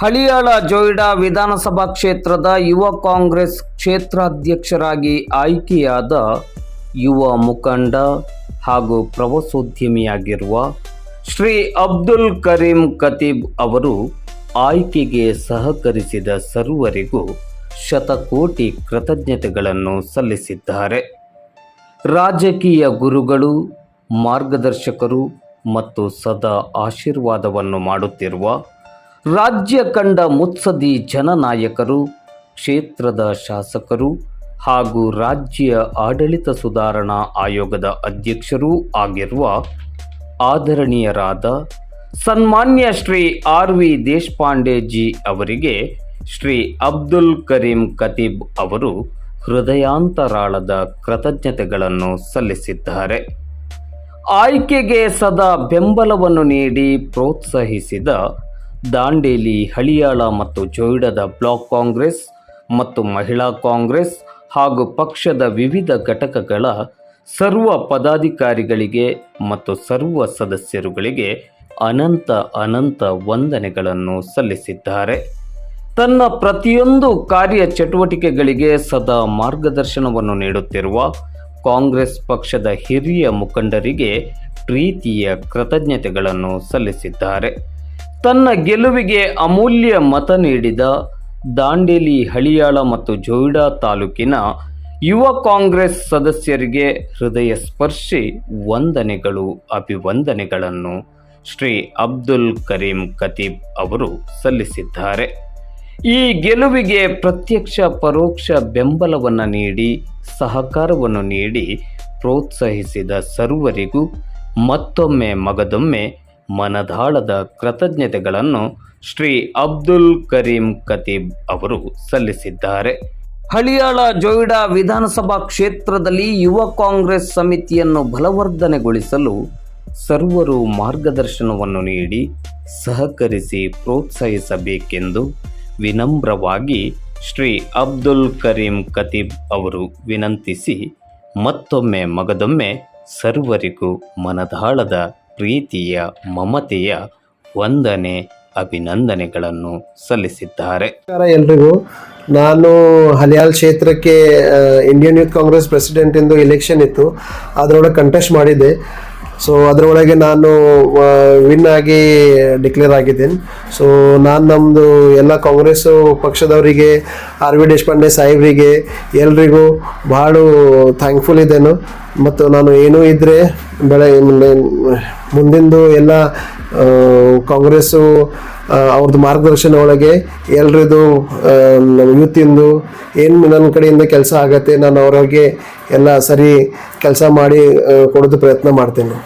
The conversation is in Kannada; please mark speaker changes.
Speaker 1: ಹಳಿಯಾಳ ಜೋಯಿಡಾ ವಿಧಾನಸಭಾ ಕ್ಷೇತ್ರದ ಯುವ ಕಾಂಗ್ರೆಸ್ ಕ್ಷೇತ್ರಾಧ್ಯಕ್ಷರಾಗಿ ಆಯ್ಕೆಯಾದ ಯುವ ಮುಖಂಡ ಹಾಗೂ ಪ್ರವಾಸೋದ್ಯಮಿಯಾಗಿರುವ ಶ್ರೀ ಅಬ್ದುಲ್ ಕರೀಂ ಖತೀಬ್ ಅವರು ಆಯ್ಕೆಗೆ ಸಹಕರಿಸಿದ ಸರ್ವರಿಗೂ ಶತಕೋಟಿ ಕೃತಜ್ಞತೆಗಳನ್ನು ಸಲ್ಲಿಸಿದ್ದಾರೆ. ರಾಜಕೀಯ ಗುರುಗಳು, ಮಾರ್ಗದರ್ಶಕರು ಮತ್ತು ಸದಾ ಆಶೀರ್ವಾದವನ್ನು ಮಾಡುತ್ತಿರುವ ರಾಜ್ಯ ಕಂಡ ಮುತ್ಸದಿ ಜನನಾಯಕರು, ಕ್ಷೇತ್ರದ ಶಾಸಕರು ಹಾಗೂ ರಾಜ್ಯ ಆಡಳಿತ ಸುಧಾರಣಾ ಆಯೋಗದ ಅಧ್ಯಕ್ಷರೂ ಆಗಿರುವ ಆದರಣೀಯರಾದ ಸನ್ಮಾನ್ಯ ಶ್ರೀ ಆರ್ ವಿ ದೇಶಪಾಂಡೆಜಿ ಅವರಿಗೆ ಶ್ರೀ ಅಬ್ದುಲ್ ಕರೀಂ ಖತೀಬ್ ಅವರು ಹೃದಯಾಂತರಾಳದ ಕೃತಜ್ಞತೆಗಳನ್ನು ಸಲ್ಲಿಸಿದ್ದಾರೆ. ಆಯ್ಕೆಗೆ ಸದಾ ಬೆಂಬಲವನ್ನು ನೀಡಿ ಪ್ರೋತ್ಸಾಹಿಸಿದ ದಾಂಡೇಲಿ, ಹಳಿಯಾಳ ಮತ್ತು ಜೋಯಿಡದ ಬ್ಲಾಕ್ ಕಾಂಗ್ರೆಸ್ ಮತ್ತು ಮಹಿಳಾ ಕಾಂಗ್ರೆಸ್ ಹಾಗೂ ಪಕ್ಷದ ವಿವಿಧ ಘಟಕಗಳ ಸರ್ವ ಪದಾಧಿಕಾರಿಗಳಿಗೆ ಮತ್ತು ಸರ್ವ ಸದಸ್ಯರುಗಳಿಗೆ ಅನಂತ ಅನಂತ ವಂದನೆಗಳನ್ನು ಸಲ್ಲಿಸಿದ್ದಾರೆ. ತನ್ನ ಪ್ರತಿಯೊಂದು ಕಾರ್ಯ ಚಟುವಟಿಕೆಗಳಿಗೆ ಸದಾ ಮಾರ್ಗದರ್ಶನವನ್ನು ನೀಡುತ್ತಿರುವ ಕಾಂಗ್ರೆಸ್ ಪಕ್ಷದ ಹಿರಿಯ ಮುಖಂಡರಿಗೆ ಪ್ರೀತಿಯ ಕೃತಜ್ಞತೆಗಳನ್ನು ಸಲ್ಲಿಸಿದ್ದಾರೆ. ತನ್ನ ಗೆಲುವಿಗೆ ಅಮೂಲ್ಯ ಮತ ನೀಡಿದ ದಾಂಡೇಲಿ, ಹಳಿಯಾಳ ಮತ್ತು ಜೋಯಿಡಾ ತಾಲೂಕಿನ ಯುವ ಕಾಂಗ್ರೆಸ್ ಸದಸ್ಯರಿಗೆ ಹೃದಯ ಸ್ಪರ್ಶಿ ವಂದನೆಗಳು, ಅಭಿವಂದನೆಗಳನ್ನು ಶ್ರೀ ಅಬ್ದುಲ್ ಕರೀಂ ಖತೀಬ್ ಅವರು ಸಲ್ಲಿಸಿದ್ದಾರೆ. ಈ ಗೆಲುವಿಗೆ ಪ್ರತ್ಯಕ್ಷ ಪರೋಕ್ಷ ಬೆಂಬಲವನ್ನು ನೀಡಿ, ಸಹಕಾರವನ್ನು ನೀಡಿ ಪ್ರೋತ್ಸಾಹಿಸಿದ ಸರ್ವರಿಗೂ ಮತ್ತೊಮ್ಮೆ ಮಗದೊಮ್ಮೆ ಮನದಾಳದ ಕೃತಜ್ಞತೆಗಳನ್ನು ಶ್ರೀ ಅಬ್ದುಲ್ ಕರೀಂ ಕತೀಬ್ ಅವರು ಸಲ್ಲಿಸಿದ್ದಾರೆ. ಹಳಿಯಾಳ ಜೋಯಿಡಾ ವಿಧಾನಸಭಾ ಕ್ಷೇತ್ರದಲ್ಲಿ ಯುವ ಕಾಂಗ್ರೆಸ್ ಸಮಿತಿಯನ್ನು ಬಲವರ್ಧನೆಗೊಳಿಸಲು ಸರ್ವರು ಮಾರ್ಗದರ್ಶನವನ್ನು ನೀಡಿ ಸಹಕರಿಸಿ ಪ್ರೋತ್ಸಾಹಿಸಬೇಕೆಂದು ವಿನಮ್ರವಾಗಿ ಶ್ರೀ ಅಬ್ದುಲ್ ಕರೀಂ ಕತೀಬ್ ಅವರು ವಿನಂತಿಸಿ ಮತ್ತೊಮ್ಮೆ ಮಗದೊಮ್ಮೆ ಸರ್ವರಿಗೂ ಮನದಾಳದ ಪ್ರೀತಿಯ, ಮಮತೆಯ ವಂದನೆ, ಅಭಿನಂದನೆಗಳನ್ನು ಸಲ್ಲಿಸಿದ್ದಾರೆ.
Speaker 2: ಎಲ್ರಿಗೂ. ನಾನು ಹಲಿಯಾಲ್ ಕ್ಷೇತ್ರಕ್ಕೆ ಇಂಡಿಯನ್ ಯೂತ್ ಕಾಂಗ್ರೆಸ್ ಪ್ರೆಸಿಡೆಂಟ್ ಎಂದು ಎಲೆಕ್ಷನ್ ಇತ್ತು. ಅದರೊಳಗೆ ಕಂಟೆಸ್ಟ್ ಮಾಡಿದ್ದೆ. ಸೊ ಅದರೊಳಗೆ ನಾನು ವಿನ್ ಆಗಿ ಡಿಕ್ಲೇರ್ ಆಗಿದ್ದೀನಿ. ಸೊ ನಾನು ನಮ್ಮದು ಎಲ್ಲ ಕಾಂಗ್ರೆಸ್ ಪಕ್ಷದವರಿಗೆ, ಆರ್ ವಿ ದೇಶಪಾಂಡೆ ಸಾಹೇಬರಿಗೆ, ಎಲ್ರಿಗೂ ಭಾಳ ಥ್ಯಾಂಕ್ಫುಲ್ ಇದ್ದೇನು. ಮತ್ತು ನಾನು ಏನೂ ಇದ್ದರೆ ಬೆಳೆ ಮುಂದಿಂದು ಎಲ್ಲ ಕಾಂಗ್ರೆಸ್ಸು ಅವ್ರದ್ದು ಮಾರ್ಗದರ್ಶನ ಒಳಗೆ ಎಲ್ರದ್ದು ಯೂತಿಂದು ಏನು ನನ್ನ ಕಡೆಯಿಂದ ಕೆಲಸ ಆಗತ್ತೆ, ನಾನು ಅವ್ರಿಗೆ ಎಲ್ಲ ಸರಿ ಕೆಲಸ ಮಾಡಿ ಕೊಡೋದು ಪ್ರಯತ್ನ ಮಾಡ್ತೇನೆ.